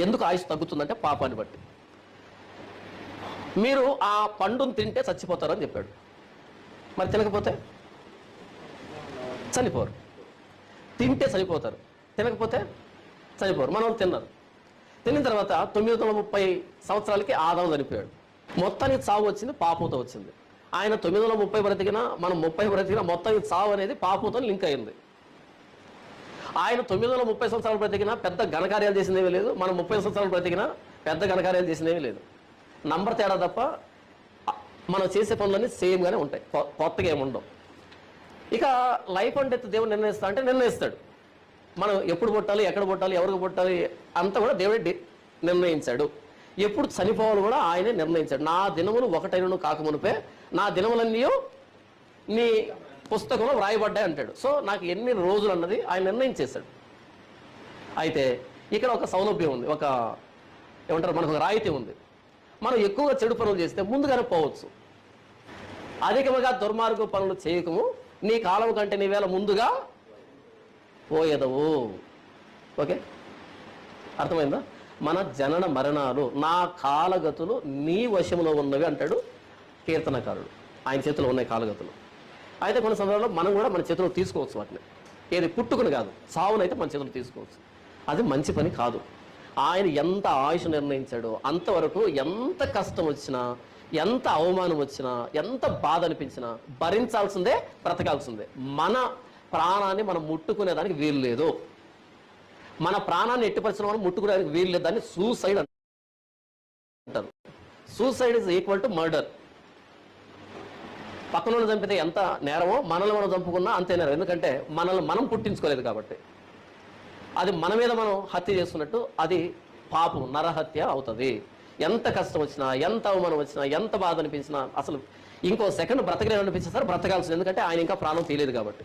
ఎందుకు ఆయుష్ తగ్గుతుందంటే పాపాన్ని బట్టి. మీరు ఆ పండును తింటే చచ్చిపోతారని చెప్పాడు. మరి తినకపోతే? చనిపోరు. తింటే చనిపోతారు. తినకపోతే చనిపోరు. మన వాళ్ళు తిన్నారు. తిన్న తర్వాత తొమ్మిది వందల ముప్పై సంవత్సరాలకి ఆదాం చనిపోయాడు. మొత్తానికి చావు వచ్చింది పాపంతో వచ్చింది. ఆయన తొమ్మిది వందల ముప్పై బ్రతికినా మనం ముప్పై బ్రతికినా మొత్తానికి చావు అనేది పాపంతో లింక్ అయింది. ఆయన తొమ్మిది వందల ముప్పై సంవత్సరాలు బ్రతికినా పెద్ద ఘనకార్యాలు చేసిందేమీ లేదు. మనం ముప్పై సంవత్సరాలు బ్రతికినా పెద్ద ఘనకార్యాలు చేసిందేమీ లేదు. నంబర్ తేడా తప్ప మనం చేసే పనులన్నీ సేమ్గానే ఉంటాయి. కొత్తగా ఏమి ఉండవు. ఇక లైఫ్ అండ్ డెత్ దేవుడు నిర్ణయిస్తా అంటే నిర్ణయిస్తాడు. మనం ఎప్పుడు పుట్టాలి ఎక్కడ పుట్టాలి ఎవరికి పుట్టాలి అంతా కూడా దేవుడే నిర్ణయించాడు. ఎప్పుడు చనిపోవాలి కూడా ఆయనే నిర్ణయించాడు. నా దినములు ఒకటైనను కాకమునిపే నా దినములన్నీ నీ పుస్తకంలో వ్రాయబడ్డాయి అంటాడు. సో నాకు ఎన్ని రోజులు అన్నది ఆయన నిర్ణయం చేశాడు. అయితే ఇక్కడ ఒక సౌలభ్యం ఉంది. ఒక ఏమంటారు మనకు రాయితీ ఉంది. మనం ఎక్కువగా చెడు పనులు చేస్తే ముందుగానే పోవచ్చు. అధికముగా దుర్మార్గ పనులు చేయకము. నీ కాలం కంటే నీ వేళ ముందుగా పోయేదవు. ఓకే? అర్థమైందా? మన జనన మరణాలు నా కాలగతులు నీ వశంలో ఉన్నవి అంటాడు కీర్తనకారుడు. ఆయన చేతిలో ఉన్నాయి కాలగతులు. అయితే కొన్ని సందర్భాల్లో మనం కూడా మన చేతిలో తీసుకోవచ్చు వాటిని. ఏది పుట్టుకుని కాదు సావునైతే మన చేతిలో తీసుకోవచ్చు. అది మంచి పని కాదు. ఆయన ఎంత ఆయుష్ నిర్ణయించాడో అంతవరకు ఎంత కష్టం వచ్చినా ఎంత అవమానం వచ్చినా ఎంత బాధ అనిపించినా భరించాల్సిందే బ్రతకాల్సిందే. మన ప్రాణాన్ని మనం ముట్టుకునేదానికి వీలు లేదు. మన ప్రాణాన్ని ఎట్టిపరిచిన మనం ముట్టుకునేదానికి వీలు లేదు దాన్ని సూసైడ్ అంటారు. Suicide is equal to murder. పక్కన చంపితే ఎంత నేరమో మనల్ని మనం చంపుకున్నా అంతే నేరం. ఎందుకంటే మనల్ని మనం పుట్టించుకోలేదు కాబట్టి. అది మన మీద మనం హత్య చేసుకున్నట్టు అది పాపం నరహత్య అవుతుంది. ఎంత కష్టం వచ్చినా ఎంత అవమానం వచ్చినా ఎంత బాధ అనిపించినా అసలు ఇంకో సెకండ్ బ్రతకలేదు సరే బ్రతకాల్సింది. ఎందుకంటే ఆయన ఇంకా ప్రాణం తీయలేదు కాబట్టి.